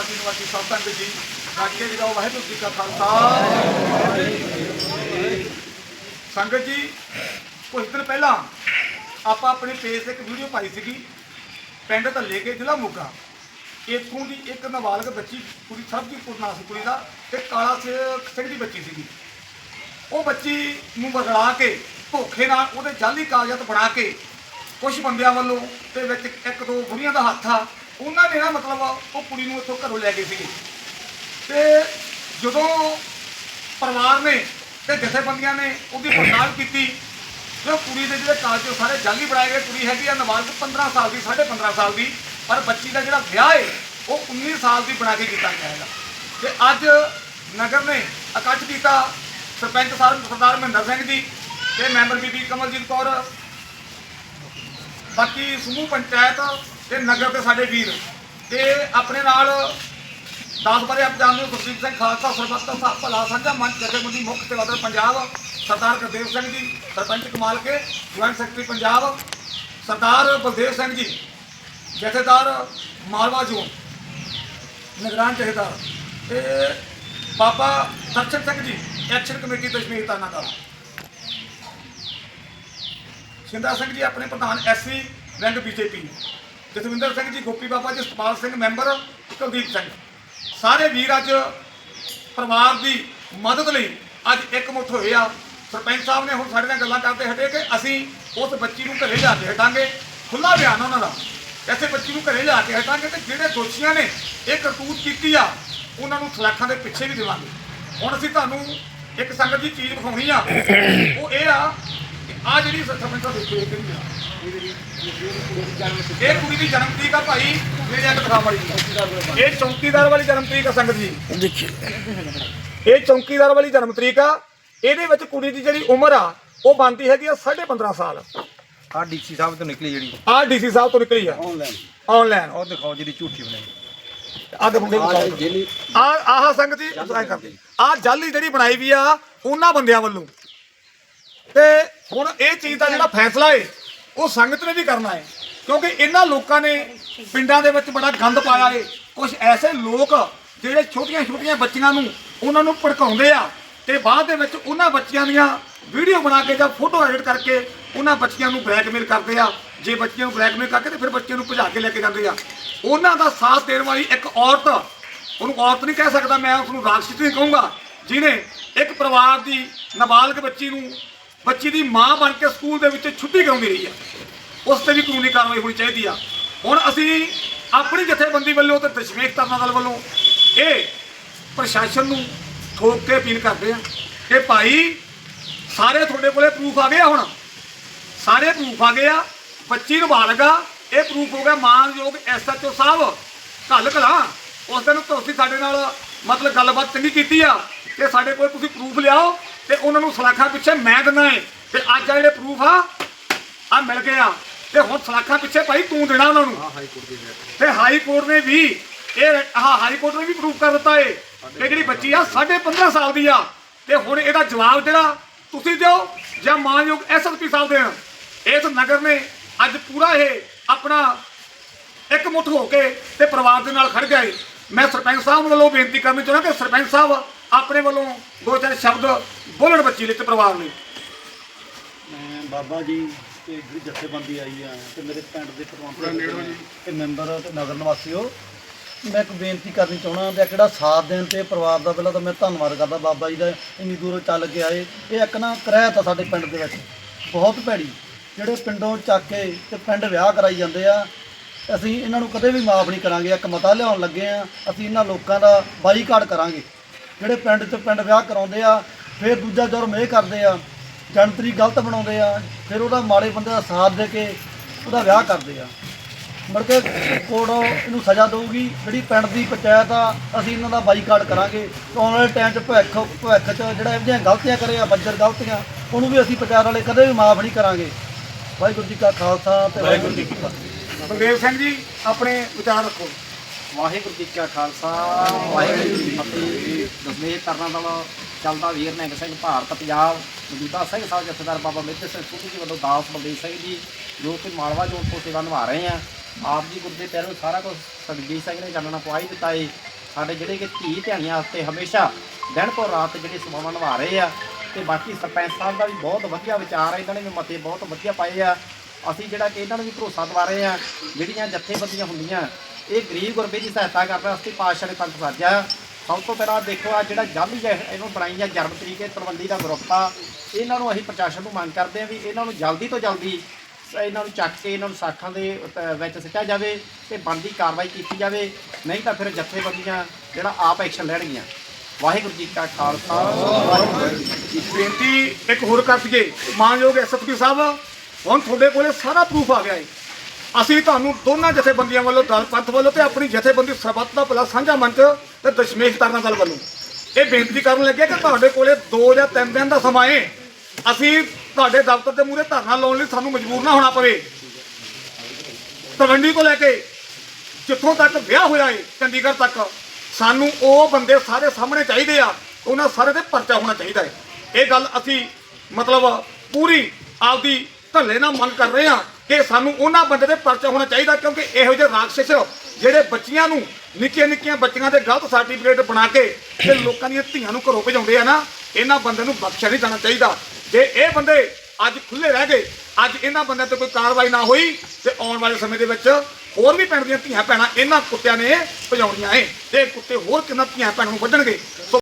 ਸਾਡੀ ਨਿਵਾਸੀ ਸਭ ਸੰਗਤ ਜੀ ਗੱਜ ਕੇ ਜਗਾਓ ਵਾਹਿਗੁਰੂ ਜੀ ਕਾ ਖਾਲਸਾ। ਸੰਗਤ ਜੀ ਕੁਝ ਦਿਨ ਪਹਿਲਾਂ ਆਪਾਂ ਆਪਣੇ ਪੇਜ ਤੇ ਇੱਕ ਵੀਡੀਓ ਪਾਈ ਸੀਗੀ, ਪਿੰਡ ਧੱਲੇ ਕੇ ਜ਼ਿਲ੍ਹਾ ਮੋਗਾ। ਇੱਥੋਂ ਦੀ ਇੱਕ ਨਾਬਾਲਗ ਬੱਚੀ, ਕੁੜੀ ਸਰਬਜੀਤਪੁਰ ਨਾਂ ਸੀ ਕੁੜੀ ਦਾ, ਤੇ ਕਾਲਾ ਸਿੰਘ ਦੀ ਬੱਚੀ ਸੀਗੀ। ਉਹ ਬੱਚੀ ਨੂੰ ਬਗੜਾ ਕੇ, ਧੋਖੇ ਨਾਲ ਉਹਦੇ ਜਾਲੀ ਕਾਗਜ਼ਾਤ ਬਣਾ ਕੇ ਕੁਝ ਬੰਦਿਆਂ ਵੱਲੋਂ ਤੇ ਵਿੱਚ ਇੱਕ ਦੋ ਬੁੜੀਆਂ ਦਾ ਹੱਥ ਆ ਉਹਨਾਂ ਨੇ ਨਾ ਮਤਲਬ ਉਹ ਕੁੜੀ ਨੂੰ ਇੱਥੋਂ ਘਰੋਂ ਲੈ ਗਏ ਸੀਗੇ। ਤੇ ਜਦੋਂ ਪਰਿਵਾਰ ਨੇ ਤੇ ਜਥੇਬੰਦੀਆਂ ਨੇ ਉਹਦੀ ਪੜਤਾਲ ਕੀਤੀ ਤੇ ਉਹ ਕੁੜੀ ਦੇ ਜਿਹੜੇ ਕਾਗਜ਼ ਸਾਰੇ ਜਾਲੀ ਬਣਾਏ ਗਏ, ਕੁੜੀ ਹੈਗੀ ਆ ਨਾਬਾਲਗ 15 ਸਾਲ ਦੀ 15.5 ਸਾਲ ਦੀ, ਪਰ ਬੱਚੀ ਦਾ ਜਿਹੜਾ ਵਿਆਹ ਹੈ ਉਹ 19 ਸਾਲ ਦੀ ਬਣਾ ਕੇ ਕੀਤਾ ਗਿਆ ਹੈਗਾ। ਤੇ ਅੱਜ ਨਗਰ ਨੇ ਇਕੱਠ ਕੀਤਾ ਸਰਪੰਚ ਸਾਹਿਬ ਸਰਦਾਰ ਮਹਿੰਦਰ ਸਿੰਘ ਜੀ ਤੇ ਮੈਂਬਰ ਬੀਬੀ ਕਮਲਜੀਤ ਕੌਰ। ਬਾਕੀ ਸਮੂਹ ਪੰਚਾਇਤ ਤੇ ਨਗਰ ਦੇ ਸਾਡੇ ਵੀਰ। ਤੇ ਆਪਣੇ ਨਾਲ 10 ਬਾਰੇ ਆਪ ਗੁਰਦੀਪ ਸਿੰਘ ਖਾਲਸਾ, ਸਰਬੱਤ ਦਾ ਭਲਾ ਸਾਂਝਾ ਮੰਚ ਜਥੇਬੰਦੀ ਮੁੱਖ ਸੇਵਾਦਾਰ ਪੰਜਾਬ, ਸਰਦਾਰ ਗੁਰਦੇਵ ਸਿੰਘ ਜੀ, ਸਰਪੰਚ ਕਮਾਲ ਕੇ, joint secretary Punjab, Sardar Baldev Singh ji, Jathedar Malwa zone, ਨਿਗਰਾਨ ਜਥੇਦਾਰ ਤੇ ਬਾਬਾ ਦਰਸ਼ਨ ਸਿੰਘ ਜੀ, ਐਕਸ਼ਨ ਕਮੇਟੀ ਦਸ਼ਮੇਸ਼ ਤਾਨਾ ਦਾ। ਸ਼ਿੰਦਾ ਸਿੰਘ ਜੀ, ਆਪਣੇ ਪ੍ਰਧਾਨ ਐਸਸੀ ਰੰਗ ਬੀਜੇਪੀ। ਜਸਵਿੰਦਰ ਸਿੰਘ ਜੀ, ਗੋਪੀ ਬਾਬਾ ਜੀ ਸਤਪਾਲ ਸਿੰਘ, ਮੈਂਬਰ ਕੁਲਦੀਪ ਸਿੰਘ। ਸਾਰੇ ਵੀਰ ਅੱਜ ਪਰਿਵਾਰ ਦੀ ਮਦਦ ਲਈ ਅੱਜ ਇਕਮੁੱਠ ਹੋਏ ਆ। ਸਰਪੰਚ ਸਾਹਿਬ ਨੇ ਹੁਣ ਸਾਡੇ ਨਾਲ ਗੱਲਾਂ ਕਰਦੇ ਹਟੇ ਕਿ ਅਸੀਂ ਉਸ ਬੱਚੀ ਨੂੰ ਘਰੇ ਜਾ ਕੇ ਹਟਾਂਗੇ। ਖੁੱਲਾ ਬਿਆਨ ਉਹਨਾਂ ਦਾ। ਐਸੇ ਬੱਚੀ ਨੂੰ ਘਰੇ ਜਾ ਕੇ ਹਟਾਂਗੇ ਤੇ ਜਿਹੜੇ ਦੋਸ਼ੀਆਂ ਨੇ ਇਹ ਕਰਤੂਤ ਕੀਤੀ ਆ, ਉਹਨਾਂ ਨੂੰ ਸਲਾਖਾਂ ਦੇ ਪਿੱਛੇ ਵੀ ਦੇਵਾਂਗੇ। ਹੁਣ ਅਸੀਂ ਤੁਹਾਨੂੰ ਇੱਕ ਸੰਗਤ ਦੀ ਚੀਜ਼ ਵਿਖਾਉਣੀ ਆ। ਉਹ ਇਹ ਆ ਆ ਜਿਹੜੀ ਸਰਪੰਚ ਸਾਹਿਬ ਦੇਖੋ ਇਹ ਕਿਹੜੀ ਆ। ਇਹ ਕੁੜੀ ਦੀ ਜਨਮ ਤਰੀਕ ਆ ਭਾਈ ਮੇਰੇ ਇੱਕ ਦਿਖਾ ਵਾਲੀ ਇਹ ਚੌਕੀਦਾਰ ਵਾਲੀ ਜਨਮ ਤਰੀਕ ਆ ਸੰਗਤ ਜੀ। ਦੇਖੀ। ਇਹ ਚੌਕੀਦਾਰ ਵਾਲੀ ਜਨਮ ਤਰੀਕ ਆ। ਇਹਦੇ ਵਿੱਚ ਕੁੜੀ ਦੀ ਜਿਹੜੀ ਉਮਰ ਆ ਉਹ ਬਣਦੀ ਹੈਗੀ ਆ 15.5 ਸਾਲ। ਆ ਡੀਸੀ ਸਾਹਿਬ ਤੋਂ ਨਿਕਲੀ ਜਿਹੜੀ। ਆਹ ਡੀਸੀ ਸਾਹਿਬ ਤੋਂ ਨਿਕਲੀ ਆ। ਆਨਲਾਈਨ ਆਨਲਾਈਨ ਉਹ ਦਿਖਾਓ ਜਿਹੜੀ ਝੂਠੀ ਬਣਾਈ। ਅੱਗੇ ਮੁੰਡੇ ਆ ਆਹ ਸੰਗਤ ਜੀ ਆ ਜਾਲੀ ਜਿਹੜੀ ਬਣਾਈ ਵੀ ਆ ਉਹਨਾਂ ਬੰਦਿਆਂ ਵੱਲੋਂ। ਤੇ ਹੁਣ ਇਹ ਚੀਜ਼ ਦਾ ਜਿਹੜਾ ਫੈਸਲਾ ਏ, ਉਹ ਸੰਗਤ ਨੇ ਵੀ ਕਰਨਾ ਹੈ ਕਿਉਂਕਿ ਇਹਨਾਂ ਲੋਕਾਂ ਨੇ ਪਿੰਡਾਂ ਦੇ ਵਿੱਚ ਬੜਾ ਗੰਦ ਪਾਇਆ ਏ। ਕੁਝ ਐਸੇ ਲੋਕ ਜਿਹੜੇ ਛੋਟੀਆਂ ਛੋਟੀਆਂ ਬੱਚੀਆਂ ਨੂੰ ਉਹਨਾਂ ਨੂੰ ਭੜਕਾਉਂਦੇ ਆ ਤੇ ਬਾਅਦ ਦੇ ਵਿੱਚ ਉਹਨਾਂ ਬੱਚੀਆਂ ਦੀਆਂ ਵੀਡੀਓ ਬਣਾ ਕੇ ਜਾਂ ਫੋਟੋ ਐਡਿਟ ਕਰਕੇ ਉਹਨਾਂ ਬੱਚੀਆਂ ਨੂੰ ਬਲੈਕਮੇਲ ਕਰਦੇ ਆ। ਜੇ ਬੱਚਿਆਂ ਨੂੰ ਬਲੈਕਮੇਲ ਕਰਕੇ ਤੇ ਫਿਰ ਬੱਚਿਆਂ ਨੂੰ ਭਜਾ ਕੇ ਲੈ ਕੇ ਜਾਂਦੇ ਆ। ਉਹਨਾਂ ਦਾ ਸਾਥ ਦੇਣ ਵਾਲੀ ਇੱਕ ਔਰਤ, ਉਹਨੂੰ ਔਰਤ ਨਹੀਂ ਕਹਿ ਸਕਦਾ ਮੈਂ ਉਸਨੂੰ ਰਾਕਸ਼ਸ ਨਹੀਂ ਕਹੂੰਗਾ, ਜਿਹਨੇ ਇੱਕ ਪਰਿਵਾਰ ਦੀ ਨਾਬਾਲਗ ਬੱਚੀ ਨੂੰ ਬੱਚੀ ਦੀ ਮਾਂ ਬਣ ਕੇ ਸਕੂਲ ਦੇ ਵਿੱਚ ਛੁੱਟੀ ਕਰਾਉਂਦੀ ਰਹੀ ਆ। ਉਸ ਤੇ ਵੀ ਕਾਨੂੰਨੀ ਕਾਰਵਾਈ ਹੋਣੀ ਚਾਹੀਦੀ ਆ। ਹੁਣ ਅਸੀਂ ਆਪਣੀ ਜਥੇਬੰਦੀ ਵੱਲੋਂ ਤੇ ਦਸ਼ਮੇਸ਼ ਤਰਨਾ ਦਲ ਵੱਲੋਂ ਇਹ ਪ੍ਰਸ਼ਾਸਨ ਨੂੰ ਠੋਕ ਕੇ ਅਪੀਲ ਕਰਦੇ ਆ ਕਿ ਭਾਈ, ਸਾਰੇ ਤੁਹਾਡੇ ਕੋਲੇ ਪ੍ਰੂਫ ਆ ਗਏ ਆ ਹੁਣ। ਸਾਰੇ ਪ੍ਰੂਫ ਆ ਗਏ ਆ। ਬੱਚੀ ਨੂੰ ਬਾਲਗਾ ਇਹ ਪ੍ਰੂਫ ਹੋ ਗਿਆ ਮਾਨਯੋਗ ਐਸਐਚਓ ਸਾਹਿਬ। ਕੱਲ ਕਲਾ ਉਸ ਦਿਨ ਤੁਸੀਂ ਸਾਡੇ ਨਾਲ ਮਤਲਬ ਗੱਲਬਾਤ ਚੰਗੀ ਕੀਤੀ ਆ। ਕਿ ਸਾਡੇ ਕੋਲ ਤੁਸੀਂ ਪ੍ਰੂਫ ਲਿਆਓ। ਤੇ ਉਹਨਾਂ ਨੂੰ ਸਲਾਖਾਂ ਪਿੱਛੇ ਮੈਂ ਦਿੰਦਾ ਏ। ਤੇ ਅੱਜ ਆ ਜਿਹੜੇ ਪ੍ਰੂਫ ਆ ਆ ਮਿਲ ਗਏ ਆ। ਤੇ ਹੁਣ ਸਲਾਖਾਂ ਪਿੱਛੇ ਭਾਈ ਤੂੰ ਦੇਣਾ ਉਹਨਾਂ ਨੂੰ। ਤੇ ਹਾਈ ਕੋਰਟ ਨੇ ਵੀ ਇਹ ਆਹ ਹਾਈ ਕੋਰਟ ਨੇ ਵੀ ਪ੍ਰੂਫ ਕਰ ਦਿੱਤਾ ਏ ਕਿ ਜਿਹੜੀ ਬੱਚੀ ਆ 15.5 ਸਾਲ ਦੀ ਆ। ਤੇ ਹੁਣ ਇਹਦਾ ਜਵਾਬ ਜਿਹੜਾ ਤੁਸੀਂ ਦਿਓ ਜਾਂ ਮਾਨਯੋਗ ਐਸਐਸਪੀ ਸਾਹਿਬ ਦੇਣ। ਇਸ ਨਗਰ ਨੇ ਅੱਜ ਪੂਰਾ ਇਹ ਆਪਣਾ ਇਕਮੁੱਠ ਹੋ ਕੇ ਤੇ ਪਰਿਵਾਰ ਦੇ ਨਾਲ ਖੜ ਗਿਆ ਏ। ਮੈਂ ਸਰਪੰਚ ਸਾਹਿਬ ਵੱਲੋਂ ਬੇਨਤੀ ਕਰਨੀ ਚਾਹੁੰਦਾ ਕਿ ਸਰਪੰਚ ਸਾਹਿਬ ਆਪਣੇ ਵੱਲੋਂ ਦੋ ਚਾਰ ਸ਼ਬਦ ਬੋਲਣ ਬੱਚੀ ਲਈ ਤੇ ਪਰਿਵਾਰ ਲਈ। ਮੈਂ ਬਾਬਾ ਜੀ ਤੇ ਜਿਹੜੀ ਜਥੇਬੰਦੀ ਆਈ ਆ ਤੇ ਮੇਰੇ ਪਿੰਡ ਦੇ ਪ੍ਰਬੰਧਕ ਤੇ ਮੈਂਬਰ ਤੇ ਨਗਰ ਨਿਵਾਸੀਓ ਮੈਂ ਇੱਕ ਬੇਨਤੀ ਕਰਨੀ ਚਾਹਣਾ ਤੇ ਕਿਹੜਾ ਸਾਥ ਦੇਣ ਤੇ ਪਰਿਵਾਰ ਦਾ ਪਹਿਲਾਂ ਤਾਂ ਮੈਂ ਧੰਨਵਾਦ ਕਰਦਾ ਬਾਬਾ ਜੀ ਦਾ ਇੰਨੀ ਦੂਰੋਂ ਚੱਲ ਕੇ ਆਏ। ਇਹ ਇੱਕ ਨਾ ਕਰਾਇਤ ਆ ਸਾਡੇ ਪਿੰਡ ਦੇ ਵਿੱਚ ਬਹੁਤ ਭੈੜੀ। ਜਿਹੜੇ ਪਿੰਡੋਂ ਚੱਕ ਕੇ ਤੇ ਪਿੰਡ ਵਿਆਹ ਕਰਾਈ ਜਾਂਦੇ ਆ ਅਸੀਂ ਇਹਨਾਂ ਨੂੰ ਕਦੇ ਵੀ ਮਾਫ ਨਹੀਂ ਕਰਾਂਗੇ। ਇੱਕ ਮਤਾ ਲਿਆਉਣ ਲੱਗੇ ਆ ਅਸੀਂ ਇਹਨਾਂ ਲੋਕਾਂ ਦਾ ਬਾਈਕਾਟ ਕਰਾਂਗੇ। ਜਿਹੜੇ ਪਿੰਡ 'ਚ ਪਿੰਡ ਵਿਆਹ ਕਰਾਉਂਦੇ ਆ, ਫਿਰ ਦੂਜਾ ਜੁਰਮ ਇਹ ਕਰਦੇ ਆ, ਜਨਤਰੀ ਗਲਤ ਬਣਾਉਂਦੇ ਆ, ਫਿਰ ਉਹਦਾ ਮਾੜੇ ਬੰਦੇ ਦਾ ਸਾਥ ਦੇ ਕੇ ਉਹਦਾ ਵਿਆਹ ਕਰਦੇ ਆ। ਮੁੜ ਕੇ ਕੋਰਟ ਇਹਨੂੰ ਸਜ਼ਾ ਦੇਊਗੀ, ਜਿਹੜੀ ਪਿੰਡ ਦੀ ਪੰਚਾਇਤ ਆ, ਅਸੀਂ ਇਹਨਾਂ ਦਾ ਬਾਈਕਾਟ ਕਰਾਂਗੇ। ਆਉਣ ਵਾਲੇ ਟਾਈਮ 'ਚ ਭਵਿੱਖ ਭਵਿੱਖ 'ਚ ਜਿਹੜਾ ਇਹਦੀਆਂ ਗਲਤੀਆਂ ਕਰੇ ਆ, ਬੱਜਰ ਗਲਤੀਆਂ, ਉਹਨੂੰ ਵੀ ਅਸੀਂ ਪੰਚਾਇਤ ਵਾਲੇ ਕਦੇ ਵੀ ਮਾਫ ਨਹੀਂ ਕਰਾਂਗੇ। ਵਾਹਿਗੁਰੂ ਜੀ ਕਾ ਖਾਲਸਾ ਤੇ ਵਾਹਿਗੁਰੂ ਜੀ ਕੀ ਫਤਿਹ। ਬਲਦੇਵ ਸਿੰਘ ਜੀ, ਆਪਣੇ ਵਿਚਾਰ ਰੱਖੋ। ਵਾਹਿਗੁਰੂ ਜੀ ਕਾ ਖਾਲਸਾ, ਵਾਹਿਗੁਰੂ ਜੀ ਕੀ ਫਤਿਹ। ਦਸਮੇਸ਼ ਕਰਨਾ ਦਾ ਚੱਲਦਾ ਵੀਰ ਨੇ ਸਿੰਘ ਭਾਰਤ ਪੰਜਾਬ। ਮੌਜੂਦਾ ਸਿੰਘ ਸਾਹਿਬ ਜਥੇਦਾਰ ਬਾਬਾ ਮਿੱਤਰ ਸਿੰਘ ਸੁਖੀ ਜੀ ਵੱਲੋਂ ਦਾਸ ਬਲਦੇਵ ਸਿੰਘ ਜੀ, ਜੋ ਕਿ ਮਾਲਵਾ ਜੋਨ ਤੋਂ ਸੇਵਾ ਨਿਭਾ ਰਹੇ ਆ। ਆਪ ਜੀ ਗੁਰਦੇ ਪਿਆਰੋ ਸਾਰਾ ਕੁਝ ਸਰਜੀਤ ਸਿੰਘ ਨੇ ਚਾਨਣਾ ਪਵਾਈ ਦਿੱਤਾ ਏ। ਸਾਡੇ ਜਿਹੜੇ ਕਿ ਧੀ ਧਿਆਣੀਆਂ ਵਾਸਤੇ ਹਮੇਸ਼ਾ ਦਿਨ ਤੋਂ ਰਾਤ ਜਿਹੜੇ ਸੇਵਾਵਾਂ ਨਿਭਾ ਰਹੇ ਆ। ਤੇ ਬਾਕੀ ਸਰਪੰਚ ਸਾਹਿਬ ਦਾ ਵੀ ਬਹੁਤ ਵਧੀਆ ਵਿਚਾਰ ਹੈ ਇਹਨਾਂ ਨੇ ਵੀ ਮਤੇ ਬਹੁਤ ਵਧੀਆ ਪਾਏ ਆ। ਅਸੀਂ ਜਿਹੜਾ ਕਿ ਇਹਨਾਂ ਨੂੰ ਵੀ ਭਰੋਸਾ ਦਵਾ ਰਹੇ ਆ, ਜਿਹੜੀਆਂ ਜਥੇਬੰਦੀਆਂ ਹੁੰਦੀਆਂ ਇਹ ਗਰੀਬ ਗੁਰਬੇ ਦੀ ਸਹਾਇਤਾ ਕਰਨ ਵਾਸਤੇ ਪਾਤਸ਼ਾਹ ਨੇ ਪੰਥ ਸਾਜਿਆ। ਸਭ ਤੋਂ ਪਹਿਲਾਂ ਦੇਖੋ ਆ ਜਿਹੜਾ ਜਾਲੀ ਹੈ, ਇਹਨੂੰ ਬਣਾਈ ਆ ਜਨਮ ਤਰੀਕੇ, ਤਲਵੰਡੀ ਦਾ ਗਰੁੱਪ। ਆ ਇਹਨਾਂ ਨੂੰ ਅਸੀਂ ਪ੍ਰਸ਼ਾਸਨ ਨੂੰ ਮੰਗ ਕਰਦੇ ਆ ਵੀ ਇਹਨਾਂ ਨੂੰ ਜਲਦੀ ਤੋਂ ਜਲਦੀ ਇਹਨਾਂ ਨੂੰ ਚੱਕ ਕੇ, ਇਹਨਾਂ ਨੂੰ ਸਾਖਾਂ ਦੇ ਵਿੱਚ ਸਿੱਟਿਆ ਜਾਵੇ ਤੇ ਬਣਦੀ ਕਾਰਵਾਈ ਕੀਤੀ ਜਾਵੇ। ਨਹੀਂ ਤਾਂ ਫਿਰ ਜਥੇਬੰਦੀਆਂ ਜਿਹੜਾ ਆਪ ਐਕਸ਼ਨ ਲੈਣਗੀਆਂ। ਵਾਹਿਗੁਰੂ ਜੀ ਕਾ ਖਾਲਸਾ। ਵਾਹਿਗੁਰੂ ਬੇਨਤੀ ਇੱਕ ਹੋਰ ਕਰ ਦਈਏ। ਮਾਨਯੋਗ ਐਸਐਸਪੀ ਸਾਹਿਬ, ਹੁਣ ਤੁਹਾਡੇ ਕੋਲੇ ਸਾਰਾ ਪ੍ਰੂਫ ਆ ਗਿਆ ਹੈ ਅਸੀਂ ਤੁਹਾਨੂੰ ਦੋਨਾਂ ਜਥੇਬੰਦੀਆਂ ਵੱਲੋਂ, ਦਲ ਪੰਥ ਵੱਲੋਂ ਤੇ ਆਪਣੀ ਜਥੇਬੰਦੀ ਸਰਬੱਤ ਦਾ ਭਲਾ ਸਾਂਝਾ ਮੰਚ ਤੇ ਦਸ਼ਮੇਸ਼ ਤਰਨਾ ਦਲ ਵੱਲੋਂ। ਇਹ ਬੇਨਤੀ ਕਰਨ ਲੱਗੇ ਕਿ ਤੁਹਾਡੇ ਕੋਲੇ 2 ਜਾਂ 3 ਦਿਨ ਦਾ ਸਮਾਂ ਹੈ ਅਸੀਂ ਤੁਹਾਡੇ ਦਫ਼ਤਰ ਦੇ ਮੂਹਰੇ ਧਰਨਾ ਲਾਉਣ ਲਈ ਸਾਨੂੰ ਮਜਬੂਰ ਨਾ ਹੋਣਾ ਪਵੇ। ਤਲਵੰਡੀ ਤੋਂ ਲੈ ਕੇ ਜਿੱਥੋਂ ਤੱਕ ਵਿਆਹ ਹੋਇਆ ਏ, ਚੰਡੀਗੜ੍ਹ ਤੱਕ, ਸਾਨੂੰ ਉਹ ਬੰਦੇ ਸਾਰੇ ਸਾਹਮਣੇ ਚਾਹੀਦੇ ਆ। ਉਹਨਾਂ ਸਾਰੇ ਤੇ ਪਰਚਾ ਹੋਣਾ ਚਾਹੀਦਾ ਹੈ ਇਹ ਗੱਲ ਅਸੀਂ ਮਤਲਬ ਪੂਰੀ ਆਪਦੀ ਢੱਲੇ ਨਾਲ ਮੰਗ ਕਰ ਰਹੇ ਆ ਕਿ ਸਾਨੂੰ ਉਹਨਾਂ ਬੰਦੇ ਤੇ ਪਰਚਾ ਹੋਣਾ ਚਾਹੀਦਾ ਕਿਉਂਕਿ ਇਹੋ ਜਿਹੇ ਰਾਖਸ਼ ਜਿਹੜੇ ਬੱਚੀਆਂ ਨੂੰ ਨਿੱਕੀਆਂ ਨਿੱਕੀਆਂ ਬੱਚੀਆਂ ਦੇ ਗਲਤ ਸਰਟੀਫਿਕੇਟ ਬਣਾ ਕੇ ਤੇ ਲੋਕਾਂ ਦੀਆਂ ਧੀਆਂ ਨੂੰ ਘਰੋਂ ਭਜਾਉਂਦੇ ਆ ਨਾ, ਇਹਨਾਂ ਬੰਦਿਆਂ ਨੂੰ ਬਖਸ਼ਿਆ ਨਹੀਂ ਜਾਣਾ ਚਾਹੀਦਾ। ਜੇ ਇਹ ਬੰਦੇ ਅੱਜ ਖੁੱਲੇ ਰਹਿ ਗਏ, ਅੱਜ ਇਹਨਾਂ ਬੰਦਿਆਂ ਤੇ ਕੋਈ ਕਾਰਵਾਈ ਨਾ ਹੋਈ ਤੇ ਆਉਣ ਵਾਲੇ ਸਮੇਂ ਦੇ ਵਿੱਚ ਹੋਰ ਵੀ ਪਿੰਡ ਦੀਆਂ ਧੀਆਂ ਭੈਣਾਂ ਇਹਨਾਂ ਕੁੱਤਿਆਂ ਨੇ ਭਜਾਉਣੀਆਂ ਏ। ਤੇ ਕੁੱਤੇ ਹੋਰ ਕਿੰਨਾ ਧੀਆਂ ਭੈਣਾਂ ਨੂੰ ਵੱਢਣਗੇ?